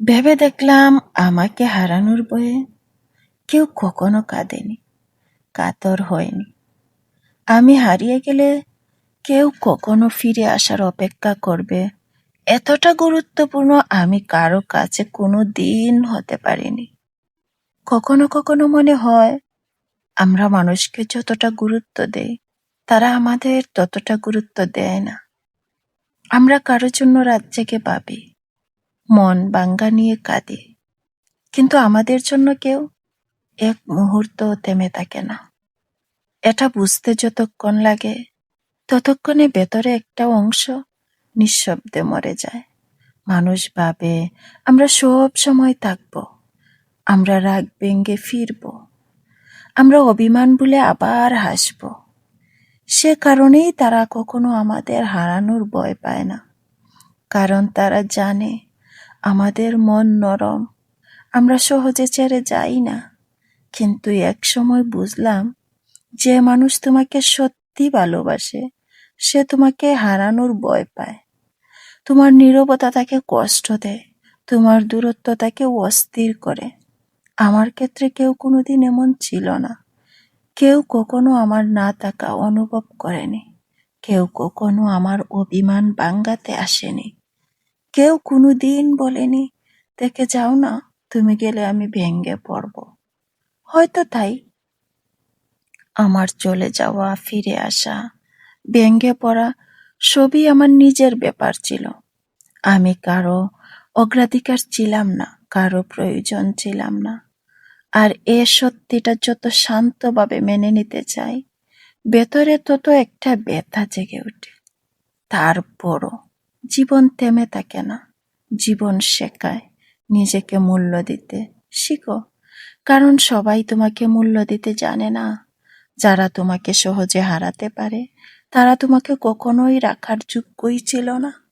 ভেবে দেখলাম আমাকে হারানোর বয়ে কেউ কখনো কাঁদেনি, কাতর হয়নি। আমি হারিয়ে গেলে কেউ কখনো ফিরে আসার অপেক্ষা করবে, এতটা গুরুত্বপূর্ণ আমি কারও কাছে কোনো দিন হতে পারিনি। কখনো কখনো মনে হয়, আমরা মানুষকে যতটা গুরুত্ব দেই, তারা আমাদের ততটা গুরুত্ব দেয় না। আমরা কারোর জন্য রাত জেগে ভাবি মন বাঙ্গা নিয়ে কাঁদে। কিন্তু আমাদের জন্য কেউ এক মুহূর্ত থেমে থাকে না। এটা বুঝতে যতক্ষণ লাগে, ততক্ষণে ভেতরে একটা অংশ নিঃশব্দে মরে যায়। মানুষ ভাবে, আমরা সব সময় থাকব। আমরা রাগ ভেঙ্গে ফিরব। আমরা অভিমান বলে আবার হাসব। সে কারণেই তারা কখনো আমাদের হারানোর ভয় পায় না। কারণ তারা জানে আমাদের মন নরম। আমরা সহজে ছেড়ে যাই না। কিন্তু এক সময় বুঝলাম, যে মানুষ তোমাকে সত্যি ভালোবাসে, সে তোমাকে হারানোর ভয় পায়। তোমার নীরবতা তাকে কষ্ট দেয়, তোমার দূরত্ব তাকে অস্থির করে। আমার ক্ষেত্রে কেউ কোনোদিন এমন ছিল না। কেউ কখনো আমার না থাকা অনুভব করেনি। কেউ কখনো আমার অভিমান বাঙ্গাতে আসেনি। কেউ কোনোদিন বলেনি, দেখে যাও না, তুমি গেলে আমি ভেঙ্গে পড়ব। হয়তো তাই। আমার চলে যাওয়া, ফিরে আসা ভেঙ্গে পড়া সবই আমার নিজের ব্যাপার ছিল। আমি কারও অগ্রাধিকার ছিলাম না, কারও প্রয়োজন ছিলাম না। আর এ সত্যিটা যত শান্তভাবে মেনে নিতে চাই, ভেতরে তত একটা ব্যথা জেগে ওঠে। তারপরও জীবন থেমে থাকে না। জীবন শেখায়। নিজেকে মূল্য দিতে শিখো। কারণ সবাই তোমাকে মূল্য দিতে জানে না। যারা তোমাকে সহজে হারাতে পারে, তারা তোমাকে কখনোই রাখার যোগ্যই ছিল না।